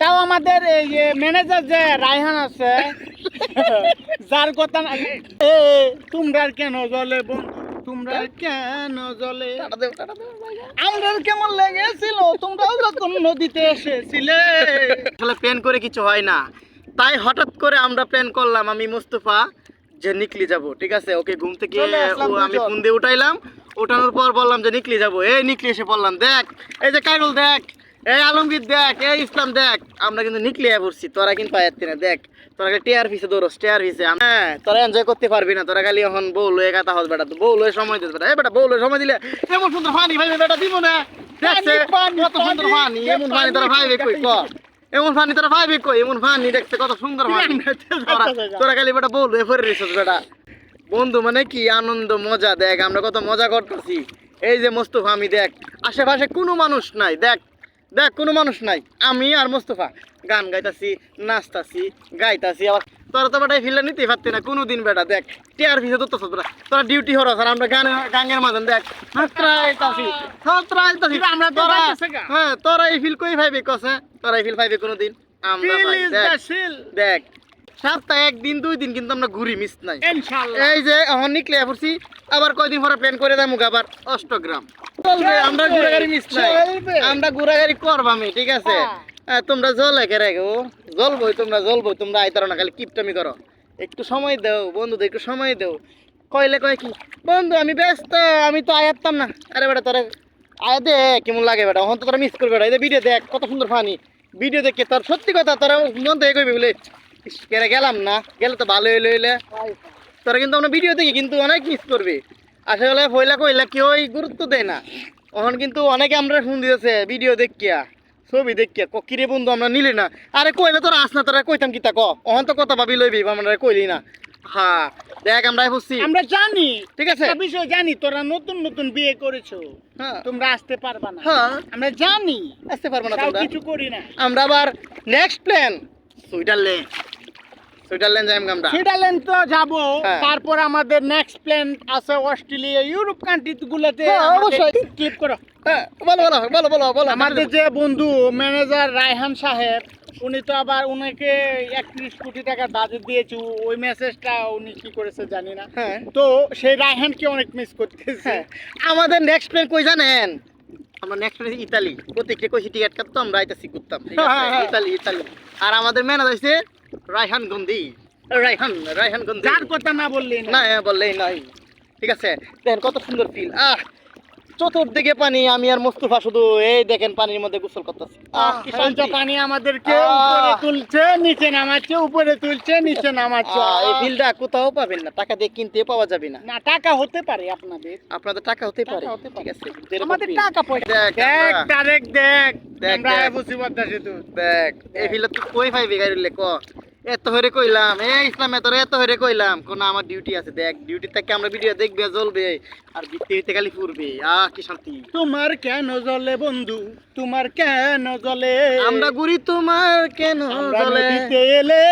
তাও আমাদের এই যে ম্যানেজার যে রায়হান আছে যার কথা না এ তোমরা কেন জলে বন্ধু? তোমরা কেন জলে আমাদের কেমন লেগেছিল? তোমরাও যখন নদীতে এসেছিলে। আসলে প্ল্যান করে কিছু হয় না। তাই হঠাৎ করে আমরা প্ল্যান করলাম আমি মুস্তফা যে নিকলি যাব ঠিক আছে? ওকে ঘুম থেকে আমি ফোন দিয়ে উঠাইলাম। ওঠানোর পর বললাম যে নিকলি যাব। এই নিকলি এসে বললাম দেখ। এই যে কাইরুল দেখ। এই আলমগীর দেখ এই ইসলাম দেখ আমরা কিন্তু নিকলি আয় পড়ছি তোরা কিন্তু না দেখ তোরা টেয়ার পিছে দৌড়স টেয়ার পিছে হ্যাঁ তোরা এনজয় করতে পারবি না তোরা খালি এখন বউ লয়ে কথা হস বেটা বউ লয়ে সময় দিস বেটা এই বেটা বউ লয়ে সময় দিলে এমন সুন্দর ভাই বেটা দিব না দেখছে কত সুন্দর পানি, এমন ফানি তোরা ভাইবে কই ক? এমন ফানি তোরা কই এমন ফানি দেখতে কত সুন্দর ফানি তোরা- খালি বেটা বউ লয়ে ফেরে বেটা। বন্ধু মানে কি আনন্দ মজা দেখ আমরা কত মজা করতেছি। এই যে মোস্তফা আমি দেখ আশেপাশে কোনো মানুষ নাই দেখ দেখ কোনো মানুষ নাই। আমি আর মোস্তফা গান গাইতাছি নাচতাছি গাইতাছি আবার তোরা তো বেটা ফিল্ডে নিতেই পারতি না কোনো দিন বেটা দেখ টিয়ার ভিসে তো বেটা তোরা ডিউটি হরস আর আমরা গানে গাঙ্গের মাঝে দেখ হাতরাইতাছি হাতরাইতাছি আমরা তোরা হ্যাঁ তোরা এই ফিল কই ভাইবে কসে তোরা এই ফিল পাইবে কোনোদিন? আমরা Feel পাই, দেখ সপ্তাহে একদিন দুই দিন কিন্তু আমরা ঘুরি মিস নাই। ইনশাআল্লাহ এই যে এখন নিকলে পড়ছি আবার কয়দিন পরে প্ল্যান করে দেবো আবার অষ্টগ্রাম। চলবে আমরা ঘোরাগাড়ি মিস নাই। আমরা ঘোরাগাড়ি করবামি ঠিক আছে? হ্যাঁ। তোমরা জল একে রেখো জলবই তোমরা জলবই তোমরা আইতারো না খালি কিপটামি করো। একটু সময় দাও বন্ধুদের একটু সময় দাও। কইলে কয় কি? বন্ধু আমি ব্যস্ত আমি তো আয়াতাম না। আরে বেটা তোরা আয়া দে কেমন লাগে বেটা? এখন তো তোরা মিস করবে বেটা। এই ভিডিও দেখ কত সুন্দর ফানি ভিডিও দেখে তোর সত্যি কথা তোরা মন থেকে কইবি বলে গেলাম না। গেলে তো ভালো হইলে হইলে। তোরা কিন্তু আমরা ভিডিও দেখি কিন্তু অনেক মিস করবে। আসলে হইলা কইলা কেউই গুরুত্ব দেয় না। এখন কিন্তু অনেকে আমরা ফোন দিতেছে ভিডিও দেখিয়া ছবি দেখিয়া ক কিরে বন্ধু আমরা নিলি না? আরে কইলে তোরা আস না তোরা কইতাম কিতা ক? অহন তো কথা ভাবি লইবি আমরা কইলি না। হ্যাঁ দেখ আমরা বুঝছি। আমরা জানি। ঠিক আছে? বিষয় জানি তোরা নতুন নতুন বিয়ে করেছ। তোমরা আসতে পারবা না। হ্যাঁ আমরা জানি। আসতে পারব না তোমরা। কিছু করি না। আমরা আবার নেক্সট প্ল্যান সুইজারল্যান্ড সুইজারল্যান্ড যাইম আমরা সুইজারল্যান্ড তো যাব। হ্যাঁ। তারপর আমাদের নেক্সট প্ল্যান আছে অস্ট্রেলিয়া ইউরোপ কান্ট্রি গুলোতে। হ্যাঁ, অবশ্যই। ক্লিপ করো। হ্যাঁ বলো বলো বলো বলো বলো। আমাদের যে বন্ধু ম্যানেজার রায়হান সাহেব উনি তো আবার উনাকে একত্রিশ কোটি টাকা বাজেট দিয়েছে। ওই মেসেজটা উনি কি করেছে জানি না। হ্যাঁ। তো সেই রায়হানকে অনেক মিস করতেছে। আমাদের নেক্সট প্ল্যান কই জানেন? আমরা নেক্সট প্ল্যান ইতালি। প্রত্যেকটা কইছি টিকেট কাটতাম রাইতাছি করতাম ঠিক আছে? হ্যাঁ, হ্যাঁ। Italy Italy. আর আমাদের ম্যানেজার হইছে রায়হান গন্ধি রায়হান রায়হান গন্ধি যার কথা না বললেই না বললেই নাই ঠিক আছে দেখেন কত সুন্দর ফিল আহ! চতুর্দিকে পানি আমি আর মোস্তফা শুধু এই দেখেন পানির মধ্যে গোসল করতেছি। পানি আমাদেরকে উপরে তুলছে নিচে নামাচ্ছে উপরে তুলছে নিচে নামাচ্ছে। এই ফিলটা কোথাও পাবেন না টাকা দিয়ে কিনতে পাওয়া যাবে না। না টাকা হতে পারে আপনাদের। আপনাদের টাকা হতে পারে টাকা ঠিক আছে আমাদের টাকা পয়সা। দেখ, তারেক দেখ। দেখ, আমরা দেখ। বুঝি পদ্মা সেতু দেখ। এই তুই কই পাইবি গাড়ি ক এত হরে কইলাম এ ইসলাম এত এত হরে কইলাম। কোন আমার ডিউটি আছে দেখ ডিউটি থেকে আমরা ভিডিও দেখবে জ্বলবে আর বিতে খালি ফুরবে। আহ কি শান্তি। তোমার কেন জ্বলে বন্ধু? তোমার কেন জ্বলে? আমরা ঘুরি তোমার কেন জ্বলে?